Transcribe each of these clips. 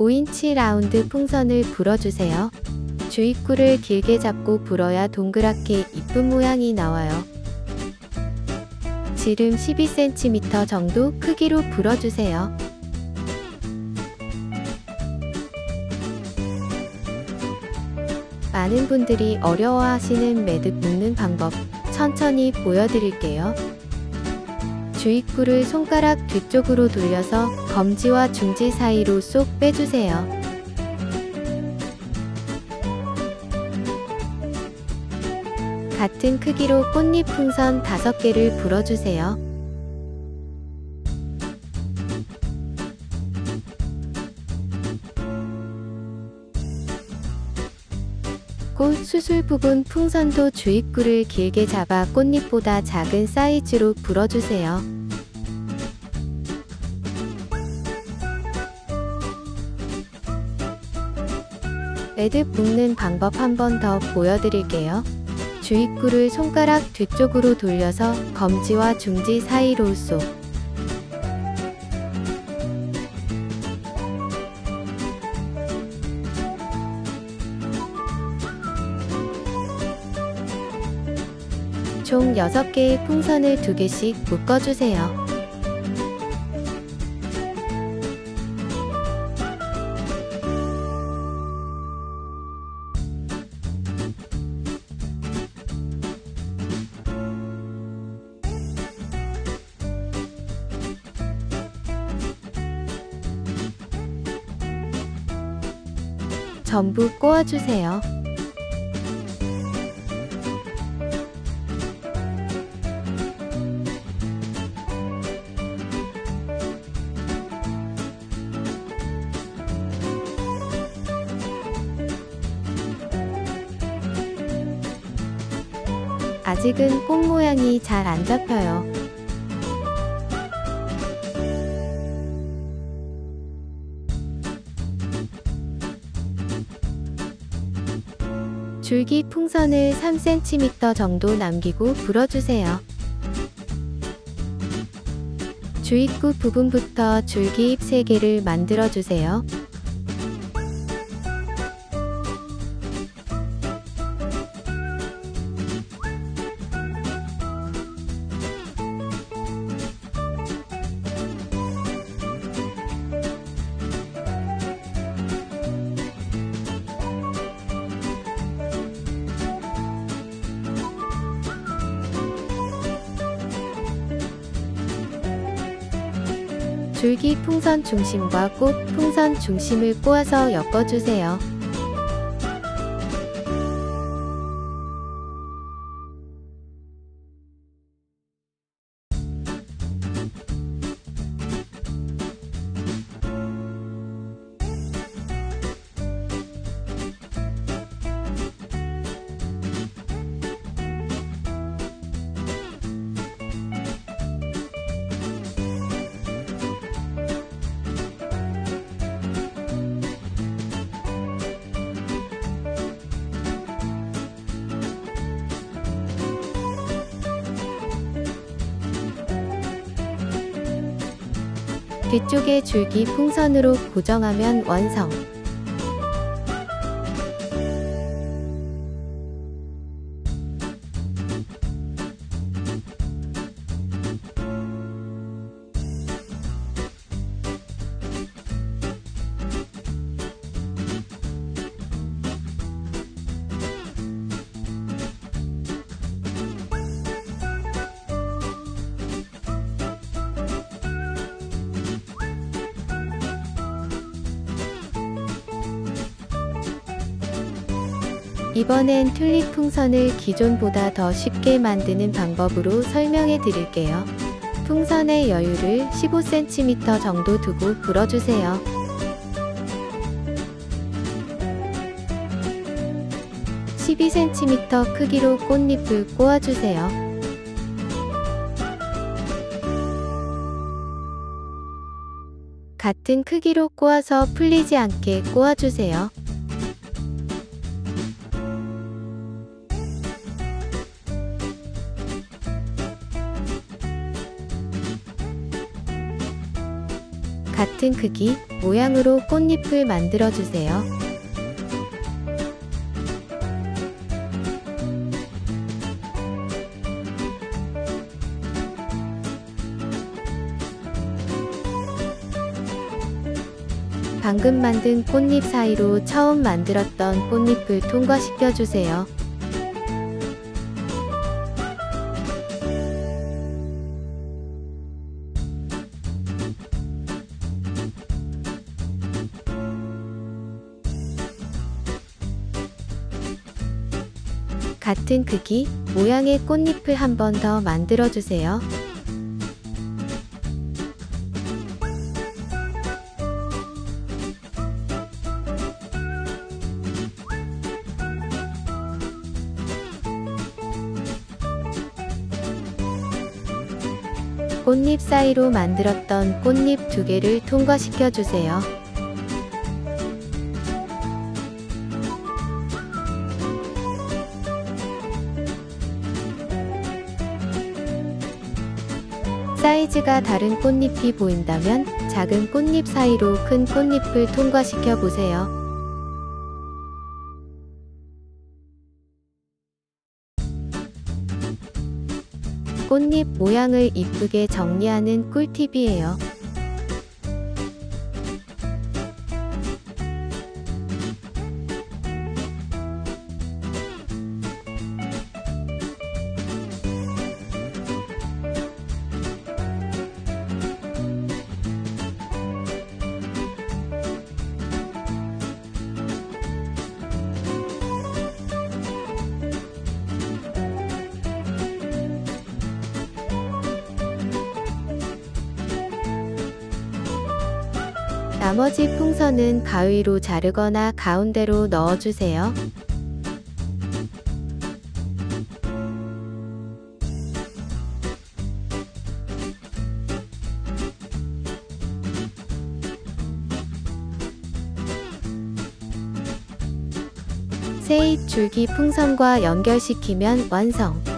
5인치 라운드 풍선을 불어주세요. 주입구를 길게 잡고 불어야 동그랗게 이쁜 모양이 나와요. 지름 12cm 정도 크기로 불어주세요. 많은 분들이 어려워하시는 매듭 묶는 방법 천천히 보여드릴게요. 주입구를 손가락 뒤쪽으로 돌려서 검지와 중지 사이로 쏙 빼주세요. 같은 크기로 꽃잎 풍선 5개를 불어주세요. 수술 부분 풍선도 주입구를 길게 잡아 꽃잎보다 작은 사이즈로 불어주세요. 매듭 묶는 방법 한 번 더 보여드릴게요. 주입구를 손가락 뒤쪽으로 돌려서 검지와 중지 사이로 쏙 총 6개의 풍선을 2개씩 묶어주세요. 전부 꼬아주세요. 아직은 꽃 모양이 잘 안 잡혀요. 줄기 풍선을 3cm 정도 남기고 불어주세요. 주입구 부분부터 줄기 잎 3개를 만들어주세요. 줄기 풍선 중심과 꽃 풍선 중심을 꼬아서 엮어주세요. 뒤쪽에 줄기 풍선으로 고정하면 완성. 이번엔 튤립 풍선을 기존보다 더 쉽게 만드는 방법으로 설명해 드릴게요. 풍선의 여유를 15cm 정도 두고 불어주세요. (12cm) 크기로 꽃잎을 꼬아주세요. 같은 크기로 꼬아서 풀리지 않게 꼬아주세요. 같은 크기, 모양으로 꽃잎을 만들어 주세요. 방금 만든 꽃잎 사이로 처음 만들었던 꽃잎을 통과시켜 주세요. 같은 크기, 모양의 꽃잎을 한 번 더 만들어 주세요. 꽃잎 사이로 만들었던 꽃잎 두 개를 통과시켜 주세요. 사이즈가 다른 꽃잎이 보인다면 작은 꽃잎 사이로 큰 꽃잎을 통과시켜 보세요. 꽃잎 모양을 이쁘게 정리하는 꿀팁이에요. 나머지 풍선은 가위로 자르거나 가운데로 넣어주세요. 세입 줄기 풍선과 연결시키면 완성.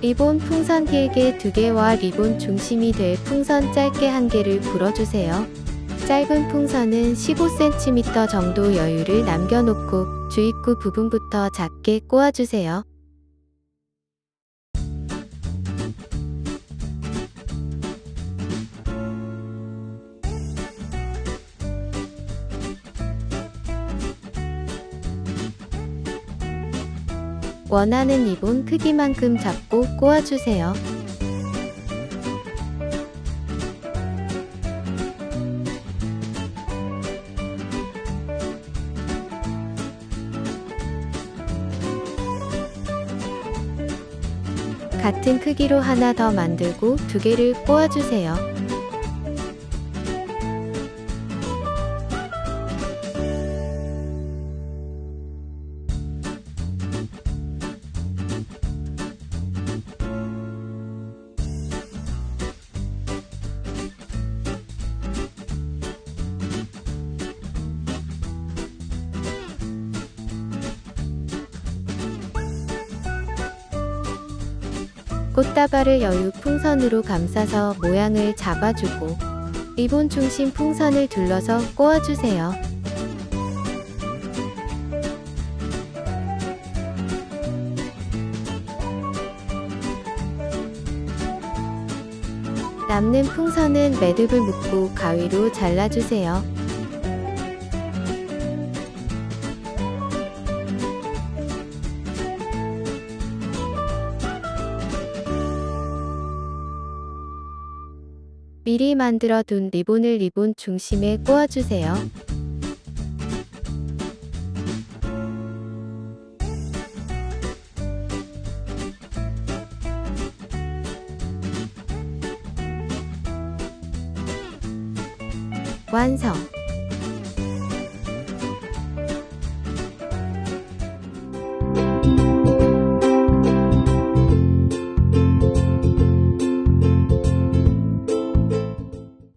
리본 풍선 길게 2개와 리본 중심이 될 풍선 짧게 1개를 불어주세요. 짧은 풍선은 15cm 정도 여유를 남겨놓고 주입구 부분부터 작게 꼬아주세요. 원하는 리본 크기만큼 잡고 꼬아주세요. 같은 크기로 하나 더 만들고 두 개를 꼬아주세요. 꽃다발을 여유 풍선으로 감싸서 모양을 잡아주고 리본 중심 풍선을 둘러서 꼬아주세요. 남는 풍선은 매듭을 묶고 가위로 잘라주세요. 미리 만들어 둔 리본을 리본 중심에 꼬아주세요. 완성!